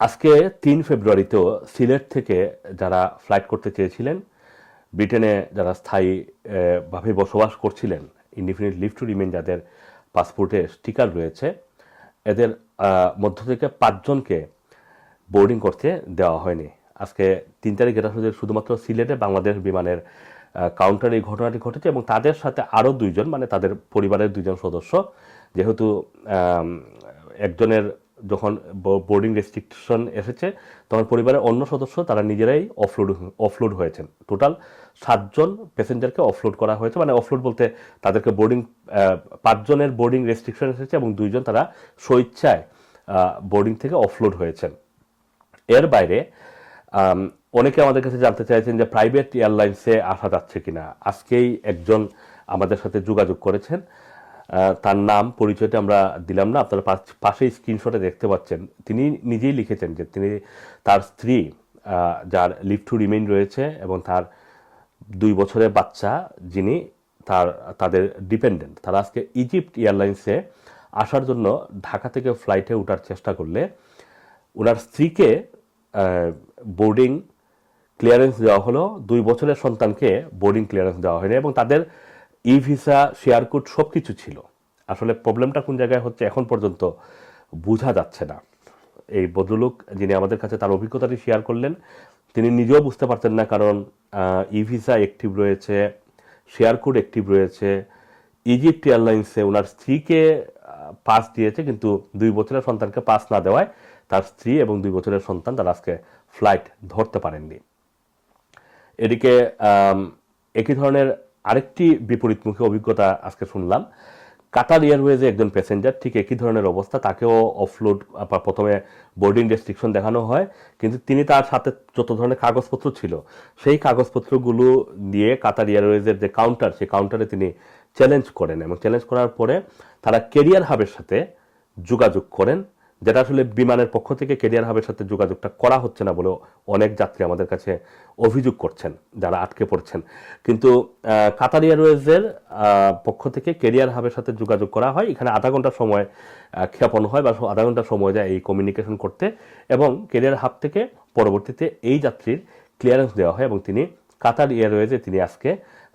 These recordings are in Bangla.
আজকে তিন ফেব্রুয়ারিতেও সিলেট থেকে যারা ফ্লাইট করতে চেয়েছিলেন ব্রিটেনে যারা স্থায়ী আহ, ভাবে বসবাস করছিলেন ইনডিফিনিট লিভ টু রিমেন যাদের পাসপোর্টে স্টিকার রয়েছে এদের মধ্য থেকে পাঁচজনকে বোর্ডিং করতে দেওয়া হয়নি। আজকে তিন তারিখ এটা শুধু শুধুমাত্র সিলেটে বাংলাদেশ বিমানের কাউন্টারে এই ঘটনাটি ঘটেছে এবং তাদের সাথে আরও দুইজন মানে তাদের পরিবারের দুইজন সদস্য যেহেতু একজনের যখন বোর্ডিং রেস্ট্রিকশন এসেছে, তখন পরিবারের অন্য সদস্য তারা নিজেরাই অফলোড অফলোড হয়েছেন। টোটাল সাতজন প্যাসেঞ্জারকে অফলোড করা হয়েছে। মানে অফলোড বলতে তাদেরকে বোর্ডিং পাঁচজনের বোর্ডিং রেস্ট্রিকশন এসেছে এবং দুইজন তারা স্বেচ্ছায় বোর্ডিং থেকে অফলোড হয়েছেন। এর বাইরে অনেকে আমাদের কাছে জানতে চাইছেন যে প্রাইভেট এয়ারলাইন্সে আসা যাচ্ছে কিনা। আজকেই একজন আমাদের সাথে যোগাযোগ করেছেন। তার নাম, পরিচয়টা আমরা দিলাম না। আপনারা পাশ- স্ক্রিনশটে দেখতে পাচ্ছেন। তিনি নিজেই লিখেছেন যে তিনি তার স্ত্রী যার লিভ টু রিমেইন রয়েছে এবং তার দুই বছরের বাচ্চা, যিনি তার, তাদের ডিপেন্ডেন্ট তারা আজকে ইজিপ্ট এয়ারলাইন্সে আসার জন্য ঢাকা থেকে ফ্লাইটে ওঠার চেষ্টা করলে ওনার স্ত্রীকে বোর্ডিং ক্লিয়ারেন্স দেওয়া হলো। দুই বছরের সন্তানকে বোর্ডিং ক্লিয়ারেন্স দেওয়া হয়নি এবং তাদের ই ভিসা শেয়ার কোড সব কিছু ছিল। আসলে প্রবলেমটা কোন জায়গায় হচ্ছে এখন পর্যন্ত বোঝা যাচ্ছে না। এই ভদ্রলোক যিনি আমাদের কাছে তার অভিজ্ঞতাটি শেয়ার করলেন, তিনি নিজেও বুঝতে পারতেন না কারণ ই ভিসা অ্যাক্টিভ রয়েছে শেয়ার কোড অ্যাক্টিভ রয়েছে ইজিপ্ট এয়ারলাইন্সে ওনার স্ত্রীকে পাস দিয়েছে, কিন্তু দুই বছরের সন্তানকে পাস না দেওয়ায় তার স্ত্রী এবং দুই বছরের সন্তান তারা আজকে ফ্লাইট ধরতে পারেননি। এদিকে একই ধরনের আরেকটি বিপরীতমুখী অভিজ্ঞতা আজকে শুনলাম। কাতার এয়ারওয়েজে একজন প্যাসেঞ্জার ঠিক একই ধরনের অবস্থা, তাকেও অফলোড প্রথমে বোর্ডিং রেস্ট্রিকশন দেখানো হয়, কিন্তু তিনি তার সাথে যত ধরনের কাগজপত্র ছিল, সেই কাগজপত্রগুলো নিয়ে কাতার এয়ারওয়েজের যে কাউন্টার সেই কাউন্টারে তিনি চ্যালেঞ্জ করেন এবং চ্যালেঞ্জ করার পরে তারা কেরিয়ার হাবের সাথে যোগাযোগ করেন। যেটা আসলে বিমানের পক্ষ থেকে কেরিয়ার হাবের সাথে যোগাযোগটা করা হচ্ছে না বলে অনেক যাত্রী আমাদের কাছে অভিযোগ করছেন, যারা আটকে পড়ছেন। কিন্তু কাতার এয়ারওয়েজের পক্ষ থেকে কেরিয়ার হাবের সাথে যোগাযোগ করা হয়। এখানে আধা ঘণ্টা সময় ক্ষেপণ হয় বা আধা ঘণ্টা সময় যায় এই কমিউনিকেশন করতে এবং কেরিয়ার হাব থেকে পরবর্তীতে এই যাত্রীর ক্লিয়ারেন্স দেওয়া হয় এবং তিনি কাতার এয়ারওয়েজে তিনি আজকে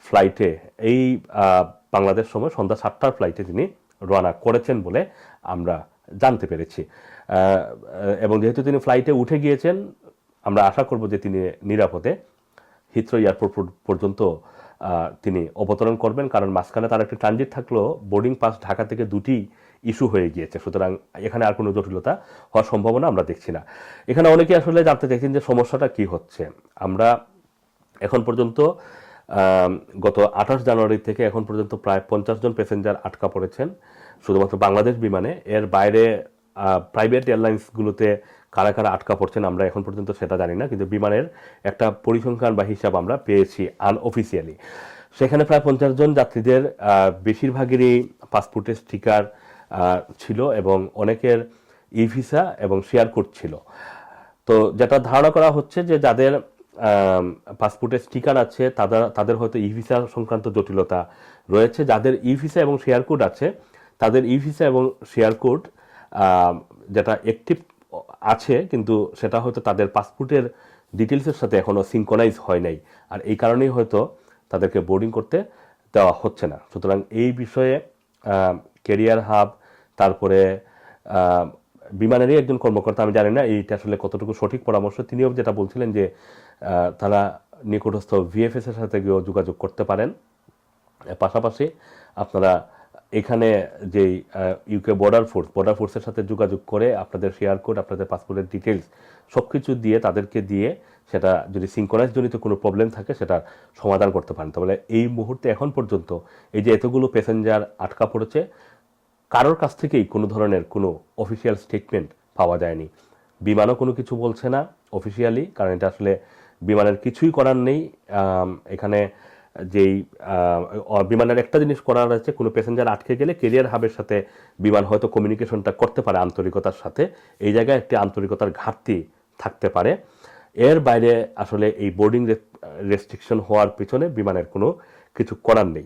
ফ্লাইটে এই বাংলাদেশ সময় সন্ধ্যা সাতটার ফ্লাইটে তিনি রওনা করেছেন বলে আমরা জানতে পেরেছি। এবং যেহেতু তিনি ফ্লাইটে উঠে গিয়েছেন, আমরা আশা করব যে তিনি নিরাপদে হিথ্রো এয়ারপোর্ট পর্যন্ত তিনি অবতরণ করবেন। কারণ মাঝখানে তার একটি ট্রানজিট থাকলেও বোর্ডিং পাস ঢাকা থেকে দুটি ইস্যু হয়ে গিয়েছে। সুতরাং এখানে আর কোনো জটিলতা হওয়ার সম্ভাবনা আমরা দেখছি না। এখানে অনেকে আসলে জানতে চাইছেন যে সমস্যাটা কি হচ্ছে। আমরা এখন পর্যন্ত গত আঠাশ জানুয়ারি থেকে এখন পর্যন্ত প্রায় পঞ্চাশ জন প্যাসেঞ্জার আটকা পড়েছেন। শুধুমাত্র বাংলাদেশ বিমানে, এর বাইরে প্রাইভেট এয়ারলাইন্সগুলোতে কারা কারা আটকা পড়ছেন আমরা এখন পর্যন্ত সেটা জানি না, কিন্তু বিমানের একটা পরিসংখ্যান বা হিসাব আমরা পেয়েছি আনঅফিসিয়ালি সেখানে প্রায় পঞ্চাশ জন যাত্রীদের বেশিরভাগেরই পাসপোর্টের স্টিকার ছিল এবং অনেকের ই ভিসা এবং শেয়ার কোড ছিল। তো যেটা ধারণা করা হচ্ছে যে যাদের পাসপোর্টের স্টিকার আছে, তাদের তাদের হয়তো ই ভিসা সংক্রান্ত জটিলতা রয়েছে। যাদের ই ভিসা এবং শেয়ার কোড আছে তাদের ই ভিসা এবং শেয়ার কোড যেটা অ্যাক্টিভ আছে, কিন্তু সেটা হয়তো তাদের পাসপোর্টের ডিটেলসের সাথে এখনও সিঙ্কোনাইজ হয় নাই। আর এই কারণেই হয়তো তাদেরকে বোর্ডিং করতে দেওয়া হচ্ছে না। সুতরাং এই বিষয়ে কেরিয়ার হাব তারপরে বিমানেরই একজন কর্মকর্তা, আমি জানি না এইটা আসলে কতটুকু সঠিক পরামর্শ, তিনিও যেটা বলছিলেন যে তারা নিকটস্থ ভিএফএস এর সাথে গিয়েও যোগাযোগ করতে পারেন। পাশাপাশি আপনারা এখানে যেই ইউকে বর্ডার ফোর্স বর্ডার ফোর্সের সাথে যোগাযোগ করে আপনাদের শেয়ার কোড আপনাদের পাসপোর্টের ডিটেলস সব কিছু দিয়ে, তাদেরকে দিয়ে সেটা যদি সিঙ্কোনাইজ জনিত কোনো প্রবলেম থাকে সেটা সমাধান করতে পারেন। তাহলে এই মুহূর্তে এখন পর্যন্ত এই যে এতগুলো প্যাসেঞ্জার আটকা পড়েছে, কারোর কাছ থেকেই কোনো ধরনের কোনো অফিসিয়াল স্টেটমেন্ট পাওয়া যায়নি। বিমানও কোনো কিছু বলছে না অফিসিয়ালি কারণ এটা আসলে বিমানের কিছুই করার নেই। এখানে যেই বিমানের একটা জিনিস করার আছে, কোনো প্যাসেঞ্জার আটকে গেলে কেরিয়ার হাবের সাথে বিমান হয়তো কমিউনিকেশনটা করতে পারে আন্তরিকতার সাথে। এই জায়গায় একটি আন্তরিকতার ঘাটতি থাকতে পারে। এর বাইরে আসলে এই বোর্ডিং রেস্ট্রিকশন হওয়ার পিছনে বিমানের কোনো কিছু করার নেই।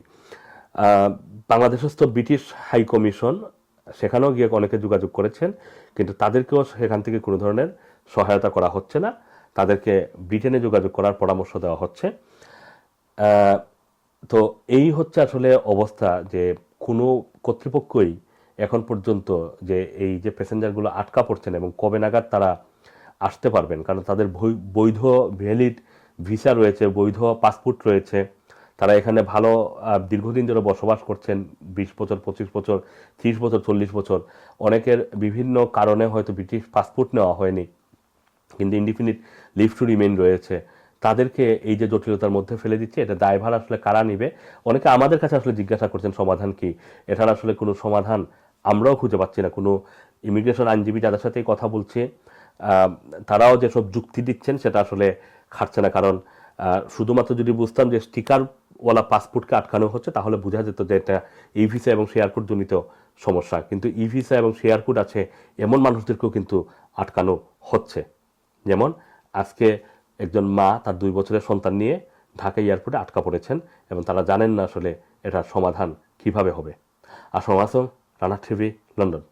বাংলাদেশস্থ ব্রিটিশ হাই কমিশন সেখানেও গিয়ে অনেকে যোগাযোগ করেছেন, কিন্তু তাদেরকেও সেখান থেকে কোনো ধরনের সহায়তা করা হচ্ছে না। তাদেরকে ব্রিটেনে যোগাযোগ করার পরামর্শ দেওয়া হচ্ছে। তো এই হচ্ছে আসলে অবস্থা যে কোনো কর্তৃপক্ষই এখন পর্যন্ত যে এই যে প্যাসেঞ্জারগুলো আটকা পড়ছেন এবং কবে নাগাদ তারা আসতে পারবেন, কারণ তাদের বৈধ ভ্যালিড ভিসা রয়েছে, বৈধ পাসপোর্ট রয়েছে, তারা এখানে ভালো দীর্ঘদিন ধরে বসবাস করছেন, বিশ বছর, পঁচিশ বছর, ত্রিশ বছর, চল্লিশ বছর, অনেকের বিভিন্ন কারণে হয়তো ব্রিটিশ পাসপোর্ট নেওয়া হয়নি, কিন্তু ইনডিফিনিট লিভ টু রিমেইন রয়েছে তাদেরকে এই যে জটিলতার মধ্যে ফেলে দিচ্ছে, এটা দায়ভার আসলে কারা নিবে? অনেকে আমাদের কাছে আসলে জিজ্ঞাসা করছেন, সমাধান কি? এটার আসলে কোনো সমাধান আমরাও খুঁজে পাচ্ছি না। কোনো ইমিগ্রেশন আইনজীবী যাদের সাথে কথা বলছে তারাও যেসব যুক্তি দিচ্ছেন, সেটা আসলে খাটছে না। কারণ শুধুমাত্র যদি বুঝতাম যে স্টিকারওয়ালা পাসপোর্টকে আটকানো হচ্ছে, তাহলে বোঝা যেত যে এটা ই ভিসা এবং শেয়ার কোড জনিত সমস্যা। কিন্তু ই ভিসা এবং শেয়ার কোড আছে, এমন মানুষদেরকেও কিন্তু আটকানো হচ্ছে। যেমন, আজকে একজন মা তার দুই বছরের সন্তান নিয়ে ঢাকা এয়ারপোর্টে আটকা পড়েছেন এবং তারা জানেন না আসলে এটার সমাধান কীভাবে হবে। Assam Assam Rana TV, London.